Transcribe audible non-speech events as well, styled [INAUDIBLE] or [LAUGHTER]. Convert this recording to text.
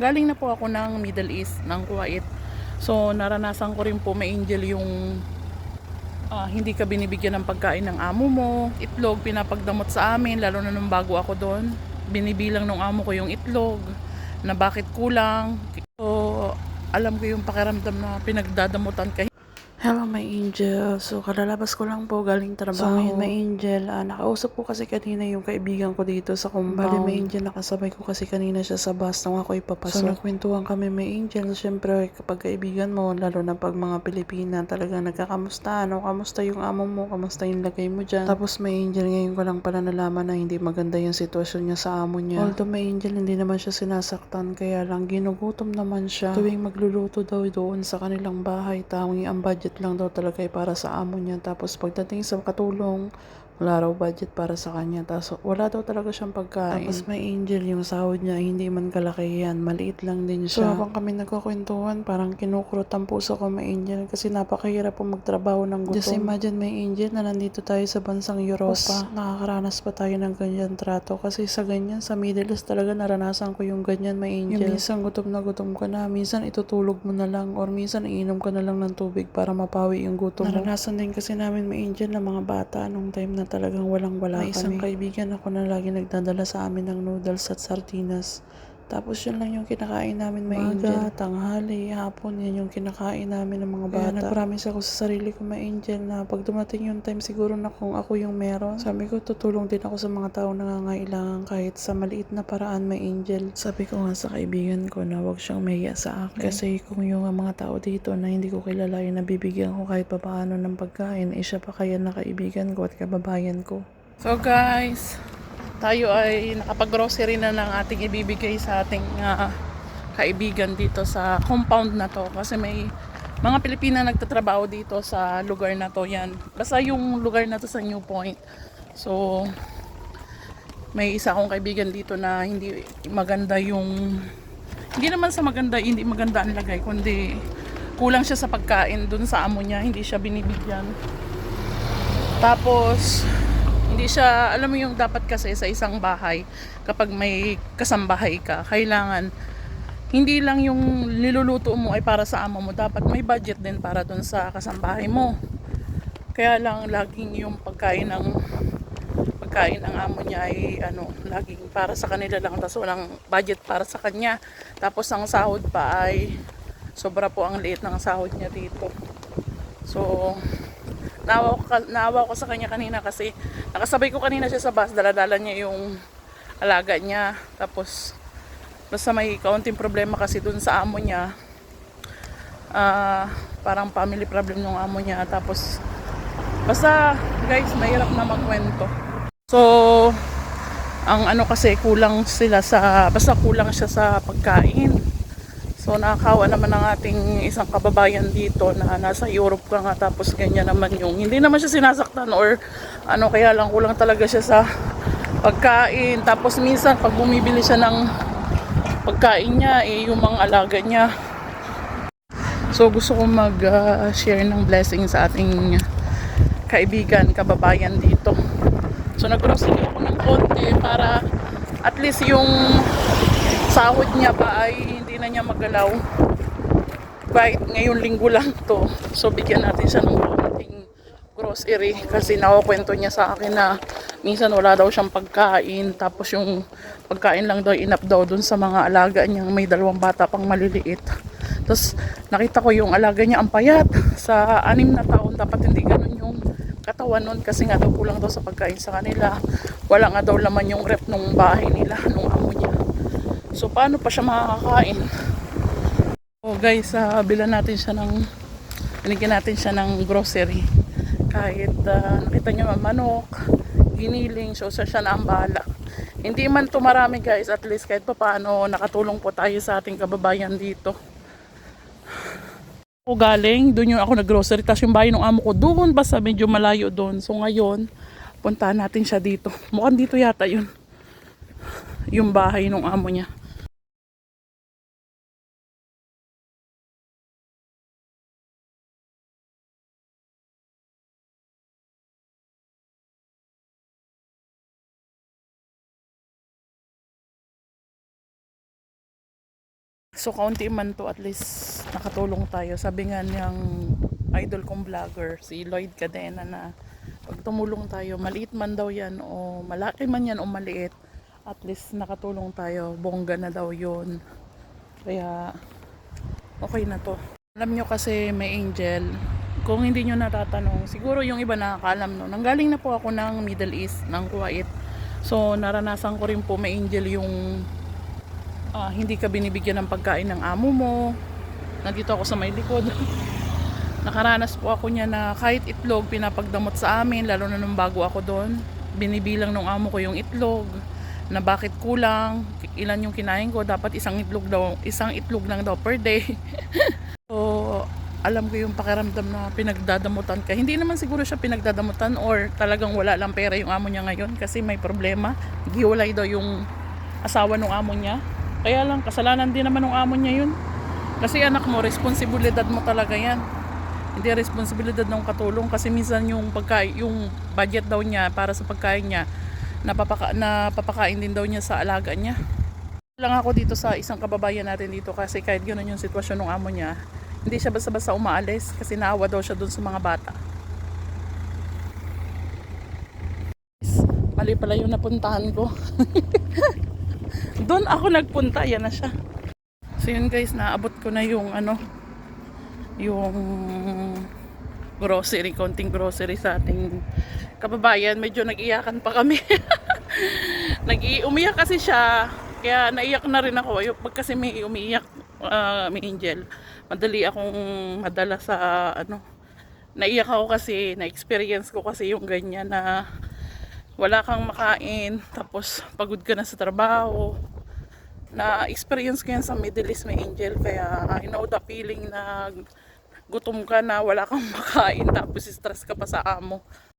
Galing na po ako ng Middle East, ng Kuwait. So, naranasan ko rin po may angel yung ah, hindi ka binibigyan ng pagkain ng amo mo. Itlog, pinapagdamot sa amin, lalo na nung bago ako doon. Binibilang ng amo ko yung itlog, na bakit kulang. So, alam ko yung pakiramdam na pinagdadamutan ka. My angel. So, kalalabas ko lang po galing trabaho. So, ngayon, my angel, ah, nakausap ko kasi kanina yung kaibigan ko dito sa compound. Bali, my angel, nakasabay ko kasi kanina siya sa bus nang ako ipapasok. So, nagkwentuhan kami, my angel. Siyempre, kapag kaibigan mo, lalo na pag mga Pilipina, talaga nagkakamusta. Ano, kamusta yung amo mo? Kamusta yung lagay mo dyan? Tapos, my angel, ngayon ko lang pala nalaman na hindi maganda yung sitwasyon niya sa amo niya. Although, my angel, hindi naman siya sinasaktan. Kaya lang, ginugutom naman siya. Tuwing magluluto daw doon sa kanilang bahay, tawang ang budget lang daw talaga ay para sa amo niya. Tapos pagdating sa katulong, wala raw budget para sa kanya. Tapos wala daw talaga siyang pagkain. Tapos may angel yung sahod niya, hindi man kalaki yan. Maliit lang din siya. So habang kami nagkakwentuhan, parang kinukurot ang puso ko may angel kasi napakahirap po magtrabaho ng gutom. Just imagine may angel na nandito tayo sa bansang Europa. Nakakaranas pa tayo ng ganyan trato kasi sa ganyan, sa Middle East talaga naranasan ko yung ganyan may angel. Yung minsan gutom na gutom ka na, minsan itutulog mo na lang or minsan iinom ka na lang ng tubig para mapawi yung gutom mo. Naranasan din kasi namin may angel na mga bata nung time na talagang walang wala May isang kaibigan ako na lagi nagdadala sa amin ng noodles at sardinas. Tapos yun lang yung kinakain namin may angel. tanghali, hapon, yan yung kinakain namin ng mga bata. Kaya nag-promise ako sa sarili ko may angel na pag dumating yung time siguro na kung ako yung meron, sabi ko tutulong din ako sa mga tao na nangangailangan kahit sa maliit na paraan may angel. Sabi ko nga sa kaibigan ko na wag siyang mahiya sa akin. Kasi kung yung mga tao dito na hindi ko kilala yung nabibigyan ko kahit papaano ng pagkain, eh siya pa kaya na kaibigan ko at kababayan ko. So guys, tayo ay nakapag-grocery na ng ating ibibigay sa ating ah, kaibigan dito sa compound na to kasi may mga Pilipina nagtatrabaho dito sa lugar na to yan. Basta yung lugar na to sa New Point. So, may isa akong kaibigan dito na hindi maganda yung hindi naman sa maganda, hindi maganda ang lagay, kundi kulang siya sa pagkain dun sa amo niya, hindi siya binibigyan. Tapos, hindi siya, alam mo yung dapat kasi sa isang bahay, kapag may kasambahay ka, kailangan, hindi lang yung niluluto mo ay para sa amo mo, dapat may budget din para dun sa kasambahay mo. Kaya lang, laging yung pagkain ng pagkain ng amo niya ay ano, laging para sa kanila lang, tapos walang budget para sa kanya. Tapos ang sahod pa ay sobra po ang liit ng sahod niya dito. So, naawa ko, naawa ko sa kanya kanina kasi nakasabay ko kanina siya sa bus, daladala niya yung alaga niya. Tapos, basta may kaunting problema kasi dun sa amo niya. Ah, parang family problem ng amo niya. Tapos, basta guys, mahirap na magkwento. So, ang ano kasi kulang sila sa, basta kulang siya sa pagkain. So nakakawa naman ang ating isang kababayan dito na nasa Europe ka nga tapos ganyan naman yung hindi naman siya sinasaktan or ano kaya lang kulang talaga siya sa pagkain. Tapos minsan pag bumibili siya ng pagkain niya eh yung mga alaga niya. So gusto ko mag ah, share ng blessing sa ating kaibigan, kababayan dito. So nag-grocery ako ng konti para at least yung sahod niya ba ay hindi na niya magalaw. Kahit ngayong linggo lang to. So bigyan natin siya ng grocery kasi nakukwento niya sa akin na minsan wala daw siyang pagkain. Tapos yung pagkain lang daw inap daw dun sa mga alaga niya. May dalawang bata pang maliliit. Tapos nakita ko yung alaga niya ang payat. Sa anim na taon dapat hindi ganun yung katawan nun kasi nga daw kulang daw sa pagkain sa kanila. Wala nga daw laman yung rep nung bahay nila nung amo niya. So paano pa siya makakakain so guys uh, bilan natin siya ng binigyan natin siya ng grocery kahit ah, nakita naman manok giniling so siya na ang bahala hindi man to marami guys at least kahit pa paano nakatulong po tayo sa ating kababayan dito ako galing, doon yung ako nag-grocery, tapos yung bahay ng amo ko doon, basta medyo malayo doon. So ngayon, puntahan natin siya dito. Mukhang dito yata yun. Yung bahay ng amo niya. So, kaunti man to, at least nakatulong tayo. Sabi nga niyang idol kong vlogger, si Lloyd Cadena na pag tumulong tayo, maliit man daw yan o malaki man yan o maliit, at least nakatulong tayo. Bongga na daw yun. Kaya, okay na to. Alam nyo kasi may angel, kung hindi nyo natatanong, siguro yung iba nakakaalam no. Nanggaling na po ako ng Middle East, ng Kuwait. So, naranasan ko rin po may angel yung ah, hindi ka binibigyan ng pagkain ng amo mo. Nandito ako sa may likod. [LAUGHS] Nakaranas po ako niya na kahit itlog pinapagdamot sa amin, lalo na nung bago ako doon. Binibilang ng amo ko yung itlog na bakit kulang, ilan yung kinain ko, dapat isang itlog daw, isang itlog lang daw per day. [LAUGHS] so, alam ko yung pakiramdam na pinagdadamutan ka. Hindi naman siguro siya pinagdadamutan or talagang wala lang pera yung amo niya ngayon kasi may problema. Giwalay daw yung asawa ng amo niya. Kaya lang, kasalanan din naman ng amo niya yun. Kasi anak mo, responsibilidad mo talaga yan. Hindi responsibilidad ng katulong kasi minsan yung pagkain, yung budget daw niya para sa pagkain niya, napapaka, napapakain din daw niya sa alaga niya. Lang ako dito sa isang kababayan natin dito kasi kahit gano'n yung sitwasyon ng amo niya, hindi siya basta-basta umaalis kasi naawa daw siya dun sa mga bata. Mali pala yung napuntahan ko. [LAUGHS] Doon ako nagpunta, yan na siya. So yun guys, naabot ko na yung ano, yung grocery, konting grocery sa ating kababayan. Medyo nag-iyakan pa kami. [LAUGHS] nag umiyak kasi siya, kaya naiyak na rin ako. Yung Pag kasi may umiiyak, ah, may angel, madali akong madala sa ano, naiyak ako kasi, na-experience ko kasi yung ganyan na wala kang makain, tapos pagod ka na sa trabaho. Na-experience ko yan sa Middle East may angel, kaya I know the feeling na gutom ka na, wala kang [LAUGHS] makain, tapos stress ka pa sa amo.